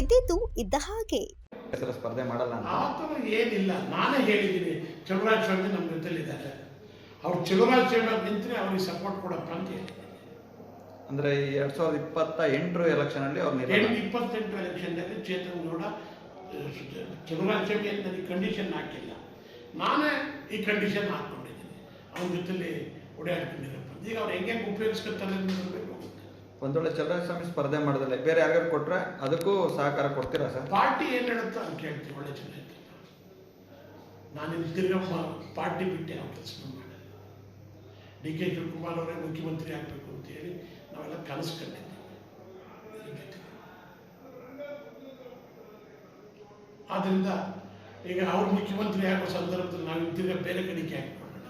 ಇದ್ದಿದ್ದು ಇದ್ದ ಹಾಗೆ. ಹೆಸರು ಸ್ಪರ್ಧೆ ಮಾಡಲ್ಲ ಅಂತ. ಆ ಥರ ಏನಿಲ್ಲ ನಾನೇ ಹೇಳಿದ್ದೀನಿ ಚಲುರಾಜ್ ಸ್ವಾಮಿ ನಮ್ಮ ಜೊತೆಲಿದ್ದಾರೆ. ಅವ್ರು ಚಲುರಾಜ್ ಸ್ವಾಮಿ ನಿಂತರೆ ಅವ್ರಿಗೆ ಸಪೋರ್ಟ್ ಕೊಡಪ್ಪ ಅಂತ ಅಂದ್ರೆ ಈ ಎರಡ್ ಸಾವಿರದ ಇಪ್ಪತ್ತ ಎಂಟರ ಎಲೆಕ್ಷನ್ ಅಲ್ಲಿ ಅವ್ರು ಎರಡು ಎಂಟು ಇಪ್ಪತ್ತೆಂಟು ಎಲೆಕ್ಷನ್ನಲ್ಲಿ ಚೇತನ್ ಗೌಡ ಚಲುರಾಜ್ ಸ್ವಾಮಿ ಅಂತ ನನಗೆ ಕಂಡೀಷನ್ ಹಾಕಿಲ್ಲ. ನಾನೇ ಈ ಕಂಡೀಷನ್ ಹಾಕ್ಕೊಂಡಿದ್ದೀನಿ. ಅವ್ರ ಜೊತೆಲಿ ಓಡಾಡ್ಕೊಂಡಿರಪ್ಪ ಈಗ ಅವ್ರು ಹೆಂಗೆ ಉಪಯೋಗಿಸ್ಕೊತಾರೆ ಅಂತ ನೋಡ್ಬೇಕು. ಒಂದ್ ವೇಳೆ ಚಲರಾಜ ಸ್ಪರ್ಧೆ ಮಾಡಿದ್ರೆ ಬೇರೆ ಯಾರು ಕೊಟ್ರೆ ಅದಕ್ಕೂ ಸಹಕಾರ ಕೊಡ್ತೀರಾ ಸರ್? ಪಾರ್ಟಿ ಏನು ಹೇಳುತ್ತ ಅಂತ ಕೇಳ್ತೀವಿ ಒಳ್ಳೆ ಚೆನ್ನಾಗಿ ನಾನು ತಿರ್ಗಾ ಪಾರ್ಟಿ ಬಿಟ್ಟೆ ಮಾಡಿದೆ. ಡಿ ಕೆ ಶಿವಕುಮಾರ್ ಅವರೇ ಮುಖ್ಯಮಂತ್ರಿ ಆಗಬೇಕು ಅಂತ ಹೇಳಿ ನಾವೆಲ್ಲ ಕನಸು ಕಂಡಿದ್ದೀವಿ ಆದ್ದರಿಂದ ಈಗ ಅವ್ರು ಮುಖ್ಯಮಂತ್ರಿ ಆಗೋ ಸಂದರ್ಭದಲ್ಲಿ ನಾವು ತಿರ್ಗ ಬೇರೆ ಕಡೆಗೆ ಹಾಕ್ಕೊಳ್ಳೋಣ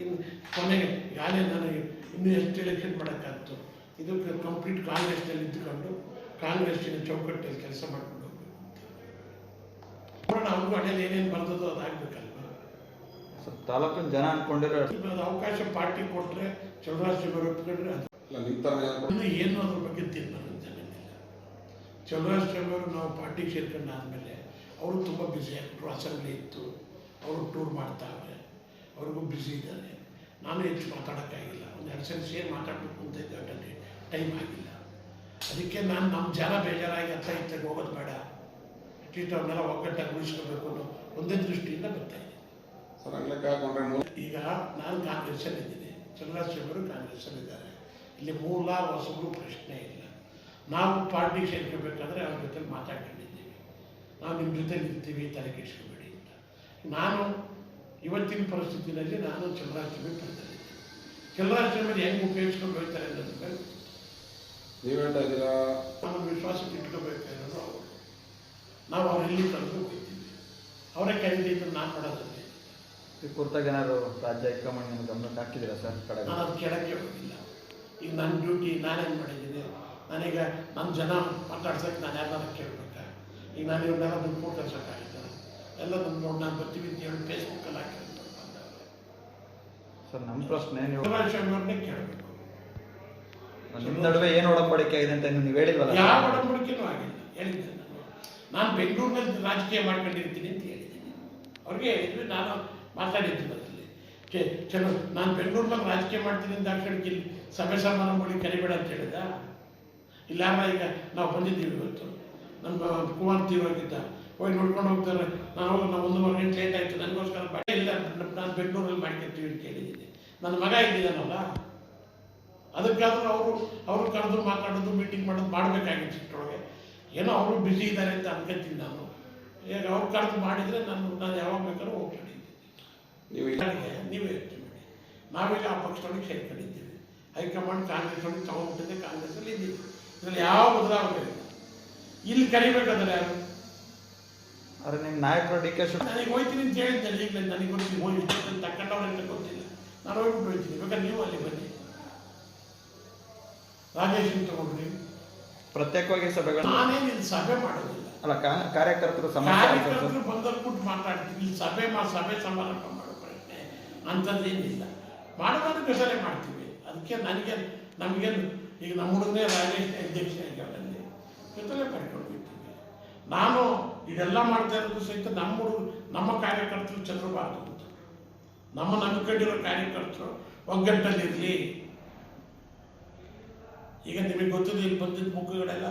ಇನ್ನು ಕೊನೆಗೆ, ಯಾರೇ ನನಗೆ ಇನ್ನೂ ಎಷ್ಟು ಎಲೆಕ್ಷನ್ ಮಾಡೋಕ್ಕಾಗ್ತು ಇದು ಕಂಪ್ಲೀಟ್ ಕಾಂಗ್ರೆಸ್ನಲ್ಲಿ ಇದ್ದುಕೊಂಡು ಕಾಂಗ್ರೆಸ್ಸಿನ ಚೌಕಟ್ಟಲ್ಲಿ ಕೆಲಸ ಮಾಡ್ಕೊಂಡು ಹೋಗ್ಬೇಕು. ಅವ್ರಿಗೂ ಹಣೆಯಲ್ಲಿ ಏನೇನು ಬರ್ತದೋ ಅದಾಗಬೇಕಲ್ವ ಸೊ ತಾಲೂಕಿನ ಜನ ಅನ್ಕೊಂಡಿರೋ ಅದು ಅವಕಾಶ ಪಾರ್ಟಿ ಕೊಟ್ಟರೆ ಚೌರಾಷ್ಟ್ರ ಒಪ್ಕೊಂಡ್ರೆ ಅದು. ಏನು ಅದ್ರ ಬಗ್ಗೆ ತೀರ್ಮಾನ ಜನ ಚಲರಾಜ್ ಶಿವರ್ ನಾವು ಪಾರ್ಟಿಗೆ ಸೇರ್ಕೊಂಡು ಆದಮೇಲೆ ಅವರು ತುಂಬ ಬ್ಯುಸಿ ಆಗ್ಬಿಟ್ರು ಅಸೆಂಬ್ಲಿ ಇತ್ತು. ಅವರು ಟೂರ್ ಮಾಡ್ತಾವೆ ಅವ್ರಿಗೂ ಬ್ಯುಸಿ ಇದ್ದಾರೆ. ನಾನು ಹೆಚ್ಚು ಮಾತಾಡೋಕ್ಕಾಗಿಲ್ಲ. ಒಂದು ಎರಡು ಸೆನ್ಸ್ ಸೇರಿ ಮಾತಾಡಬೇಕು ಅಂತ ಇದ್ದೆ ಟೈಮ್ ಆಗಿಲ್ಲ ಅದಕ್ಕೆ ನಾನು ನಮ್ಮ ಜನ ಬೇಜಾರಾಗಿ ಅತ್ತ ಇತ್ತಾಗ ಹೋಗೋದು ಬೇಡ. ಅಟ್ಲೀಸ್ಟ್ ಅವ್ರನ್ನೆಲ್ಲ ಒಗ್ಗಟ್ಟಾಗಿ ಉಳಿಸ್ಕೋಬೇಕು ಅನ್ನೋ ಒಂದೇ ದೃಷ್ಟಿಯಿಂದ ಬರ್ತಾ ಇದ್ದೀನಿ. ಈಗ ನಾನು ಕಾಂಗ್ರೆಸ್ಸಲ್ಲಿದ್ದೀನಿ. ಚಂದ್ರಶೇಖರ್ ಕಾಂಗ್ರೆಸ್ಸಲ್ಲಿ ಇದ್ದಾರೆ ಇಲ್ಲಿ ಮೂಲ ಹೊಸಬ್ರು ಪ್ರಶ್ನೆ ಇಲ್ಲ. ನಾವು ಪಾರ್ಟಿ ಸೇರ್ಕೋಬೇಕಾದ್ರೆ ಅವ್ರ ಜೊತೆ ಮಾತಾಡ್ಕೊಂಡಿದ್ದೀವಿ. ನಾವು ನಿಮ್ಮ ಜೊತೆ ನಿಂತೀವಿ ತಲೆ ಕೆಡಿಸ್ಕೋಬೇಡಿ ಅಂತ. ನಾನು ಇವತ್ತಿನ ಪರಿಸ್ಥಿತಿಯಲ್ಲಿ ನಾನು ಚಂದ್ರರಾಜ್ ಪಡೆದಿದ್ದೀನಿ ಸ್ವಾಮಿ ಹೆಂಗೆ ಉಪಯೋಗಿಸ್ಕೊಂಡು ಹೋಗ್ತಾರೆ ಅನ್ನೋದ್ರ ಮೇಲೆ ನೀವು ಹೇಳ್ತಾ ಇದ್ದೀರಾ ನಮ್ಮ ವಿಶ್ವಾಸಕ್ಕೆ ಇಟ್ಕೋಬೇಕಾಗಿರೋದು ಅವರು. ನಾವು ಅವರಲ್ಲಿ ತಂದು ಹೋಗ್ತಿದ್ದೀವಿ ಅವರೇ ಕರೀತಿದ್ರು ನಾನು ಮಾಡೋದಿಲ್ಲ ಈ ಕುರಿತಾಗ ಏನಾದ್ರು ರಾಜ್ಯ ಹೈಕಮಾಂಡ್ ನಿಮ್ಗೆ ಗಮನಕ್ಕೆ ಹಾಕಿದ್ದೀರಾ ಸರ್ ಕಡೆ ನಾನು ಅದು ಕೆಳಕ್ಕೆ ಹೋಗಿಲ್ಲ ಈಗ ನನ್ನ ಡ್ಯೂಟಿ ನಾನೇನು ಮಾಡಿದ್ದೀನಿ? ನನಗೆ ನನ್ನ ಜನ ಮಾತಾಡ್ಸೋಕ್ಕೆ ನಾನು ಯಾರನ್ನ ಕೇಳಬೇಕಾ? ಈಗ ನಾನು ಇವ್ರನ್ನೆಲ್ಲ ದುಡ್ಡು ಕೊಟ್ಟು ಕಳ್ಸೋಕ್ಕಾಗಿಲ್ಲ ಎಲ್ಲ ನಮ್ಗೆ ನೋಡಿ ನಾನು ಬರ್ತೀವಿ ಅಂತ ಹೇಳಿ ಫೇಸ್ಬುಕ್ಕಲ್ಲಿ ಹಾಕಿರೋದು ಸರ್ ನಮ್ಮ ಪ್ರಶ್ನೆ ನೀವು ಕೇಳಬೇಕು. ನಿಮ್ಮ ನಡುವೆ ಏನು ಒಡಂಬಡಿಕೆ ಆಗಿದೆ ಅಂತ ನೀವು ಹೇಳಿಲ್ವಲ್ಲ? ಯಾವ ಒಡಂಬಡಿಕೆನೂ ಆಗಿಲ್ಲ. ಹೇಳಿದ್ದೆ ನಾನು. ಬೆಂಗಳೂರಿನಲ್ಲಿ ರಾಜಕೀಯ ಮಾಡ್ಕೊಂಡಿರ್ತೀನಿ ಅಂತ ಹೇಳಿದ್ದೀನಿ. ಅವ್ರಿಗೆ ಹೇಳಿದ್ರೆ, ನಾನು ಮಾತಾಡಿದ್ದೀನಿ ಅದರಲ್ಲಿ ಚಲೋ, ನಾನು ಬೆಂಗಳೂರಿನಲ್ಲಿ ರಾಜಕೀಯ ಮಾಡ್ತೀನಿ ಅಂತ ಹಾಕೊಂಡು ಇಲ್ಲಿ ಸಭೆ ಸಮಾರಂಭಗಳಿಗೆ ಕರಿಬೇಡ ಅಂತ ಹೇಳಿದ ಇಲ್ಲ ಈಗ ನಾವು ಬಂದಿದ್ದೀವಿ ಇವತ್ತು. ನಮ್ಮ ಕುಮಾರ್ ತೀವ್ರವಾಗಿದ್ದ ಹೋಗಿ ನೋಡ್ಕೊಂಡು ಹೋಗ್ತಾರೆ. ಹೋಗಿ ನಾವು ಒಂದೂವರೆ ಗಂಟೆ ಲೇಟ್ ಆಯಿತು. ನನಗೋಸ್ಕರ ಬಟ್ಟೆ ಇಲ್ಲ. ನಾನು ಬೆಂಗಳೂರಲ್ಲಿ ಮಾಡ್ಕೊತೀವಿ ಅಂತ ಕೇಳಿದ್ದೀನಿ ನನ್ನ ಮಗ ಇದ್ದಿದ್ದಾನಲ್ಲ ಅದಕ್ಕಾದ್ರೂ ಅವರು ಅವರು ಕರೆದು ಮಾತಾಡೋದು ಮೀಟಿಂಗ್ ಮಾಡೋದು ಮಾಡಬೇಕಾಗಿತ್ತು ಇಷ್ಟೊಳಗೆ ಏನೋ ಅವರು ಬ್ಯುಸಿ ಇದ್ದಾರೆ ಅಂತ ಅನ್ಕೋತೀನಿ ನಾನು. ಈಗ ಅವ್ರು ಕರೆದು ಮಾಡಿದರೆ ನಾನು ನಾನು ಯಾವಾಗ ಬೇಕಾದ್ರೂ ಹೋಗ್ಕೊಂಡಿದ್ದೀನಿ ನೀವು ನೀವೇ ಯೋಚನೆ ಮಾಡಿ. ನಾವೀಗ ಆ ಪಕ್ಷದೊಳಗೆ ಸೇರ್ಕೊಂಡಿದ್ದೀವಿ. ಹೈಕಮಾಂಡ್ ಕಾಂಗ್ರೆಸ್ ಒಳಗೆ ತಗೊಂಡ್ಬಿಟ್ಟಿದೆ ಕಾಂಗ್ರೆಸ್ಸಲ್ಲಿ ಇದ್ದೀವಿ. ಇದರಲ್ಲಿ ಯಾವ ಬದಲಾವಣೆ ಇಲ್ಲ ಇಲ್ಲಿ ಕರಿಬೇಕಾದ್ರೆ ಯಾರು? ಆದರೆ ನಿಮ್ಮ ನಾಯಕರು ಡಿ ಕೆ ನನಗೆ ಹೋಯ್ತೀನಿ ಅಂತ ಹೇಳಿದ್ದೆ ಈಗಲೇ ನನಗೆ ಗೊತ್ತಿಲ್ಲ ಹೋಗಿ ಇಷ್ಟೊತ್ತಲ್ಲಿ ಅಂತ ಗೊತ್ತಿಲ್ಲ. ನಾನು ಹೋಗ್ಬಿಟ್ಟು ಹೋಯ್ತೀನಿ. ಬೇಕಾದ್ರೆ ನೀವು ಅಲ್ಲಿ ಬನ್ನಿ. ರಾಜೇಶ್ ತಗೊಂಡ್ರಿ ಪ್ರತ್ಯೇಕವಾಗಿ ಸಭೆಗಳು ನಾನೇನು ಇಲ್ಲಿ ಸಭೆ ಮಾಡೋದಿಲ್ಲ. ಅಲ್ಲ ಕಾ- ಕಾರ್ಯಕರ್ತರು ಕಾರ್ಯಕರ್ತರು ಬಂದರ್ಬಿಟ್ಟು ಮಾತಾಡ್ತೀವಿ. ಇಲ್ಲಿ ಸಭೆ ಮಾ ಸಭೆ ಸಮಾರಂಭ ಮಾಡೋ ಪ್ರಶ್ನೆ ಅಂಥದ್ದೇನಿಲ್ಲ ಮಾಡೋದಾದ್ರೆ ಸಲಹೆ ಮಾಡ್ತೀವಿ. ಅದಕ್ಕೆ ನನಗೆ ನಮಗೇನು ಈಗ ನಮ್ಮ ಹುಡುಗನೇ ರಾಜೇಶ್ ಅಧ್ಯಕ್ಷ ಅಲ್ಲಿ ಜೊತೆಲೆ ಪಡ್ಕೊಂಡಿರ್ತೀವಿ ನಾನು ಇದೆಲ್ಲ ಮಾಡ್ತಾ ಇರೋದು ಸಹಿತ ನಮ್ಮ ಹುಡುಗ ನಮ್ಮ ಕಾರ್ಯಕರ್ತರು ಚಂದ್ರಬಾರ್ದು ನಮ್ಮ ನಂಬಿಕೊಂಡಿರೋ ಕಾರ್ಯಕರ್ತರು ಒಗ್ಗಟ್ಟಲ್ಲಿರಲಿ. ಈಗ ನಿಮಗೆ ಗೊತ್ತಿದೆ ಇಲ್ಲಿ ಬಂದಿದ್ದ ಮುಖಗಳೆಲ್ಲ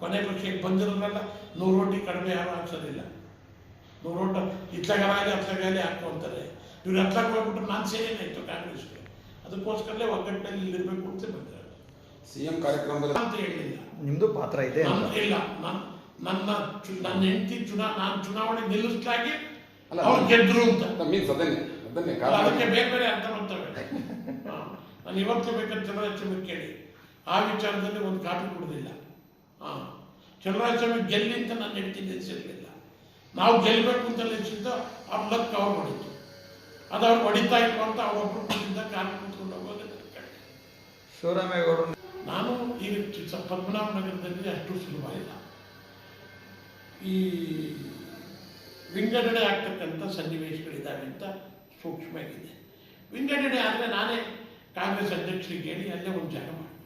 ಕೊನೆ ಪಕ್ಷ ಬಂದಿರೋದ್ರಲ್ಲ ನೂರು ರೋಟಿ ಕಡಿಮೆ ಯಾರು ಹಾಕ್ಸೋದಿಲ್ಲ. ನೂರು ರೋಟ ಇತ್ತಗಾಲಿ ಹತ್ತಗಾಲಿ ಹಾಕೊಂತಾರೆ ಇವ್ರು ಹತ್ತಕ್ಕೆ ಹೋಗ್ಬಿಟ್ರೆ ನಾನು ಸೇನೇನಾಯಿತು ಕಾಂಗ್ರೆಸ್ಗೆ. ಅದಕ್ಕೋಸ್ಕರಲೇ ಒಗ್ಗಟ್ಟಿನಲ್ಲಿ ಇಲ್ಲಿರ್ಬೇಕು ಅಂತ ಬಂದಿರೋದು ಸಿ ಎಂ ಕಾರ್ಯಕ್ರಮದಲ್ಲಿ ಅಂತ ಹೇಳಿಲ್ಲ. ನಿಮ್ಮದು ಪಾತ್ರ ಇದೆ ಅಂತ. ಇಲ್ಲ. ನನ್ನ ನನ್ನ ಹೆಂಡತಿ ಚುನಾ ನಾನು ಚುನಾವಣೆ ನಿಲ್ಲಿಸ್ಲಾಗಿ ಅಲ್ಲ, ಅವ್ರು ಗೆದ್ರು ಅಂತ. ಮೀನ್ಸ್ ಅದನ್ನೇ ಅದನ್ನೇ ಅದಕ್ಕೆ ಬೇರೆ ಬೇರೆ ಅರ್ಥ ಮಾಡ್ತಾರೆ. ಹಾ. ನಾನು ಇವತ್ತು ಬೇಕಂತ ಚಂದ್ರರಾಜಸ್ವಾಮಿ ಕೇಳಿ. ಆ ವಿಚಾರದಲ್ಲಿ ಒಂದು ಕಾಪಿ ಕೊಡೋದಿಲ್ಲ ಹಾಂ ಚಂದ್ರರಾಜಸ್ವಾಮಿ ಗೆಲ್ಲಿ ಅಂತ ನಾನು ಹೇಳ್ತೀನಿ ನಿಲ್ಲಿಸಿರ್ಲಿಲ್ಲ ನಾವು ಗೆಲ್ಲಬೇಕು ಅಂತ ನಿಲ್ಲಿಸಿದ್ದು ಅವ್ರ ಲಕ್ ಅವ್ರು ಹೊಡಿತು. ಅದು ಅವ್ರು ಹೊಡಿತಾ ಇಲ್ವ ಅಂತ ಅವರೊಬ್ಬರು ಕೂತಿದ್ದ ಕಾಪಿ ಕೂತ್ಕೊಂಡು ಹೋಗೋದು ಶಿವರಾಮೇಗೌಡರು ನಾನು ಈಗ ಪದ್ಮನಾಭ ನಗರದಲ್ಲಿ ಅಷ್ಟು ಸುಲಭ ಇಲ್ಲ. ಈ ವಿಂಗಡಣೆ ಆಗ್ತಕ್ಕಂಥ ಸನ್ನಿವೇಶಗಳಿದ್ದಾವೆ ಅಂತ ಸೂಕ್ಷ್ಮವಾಗಿದೆ ವಿಂಗಡಣೆ ಆದರೆ ನಾನೇ ಕಾಂಗ್ರೆಸ್ ಅಧ್ಯಕ್ಷರಿಗೆ ಹೇಳಿ ಅಲ್ಲೇ ಒಂದು ಜಾಗ ಮಾಡ್ತೀನಿ.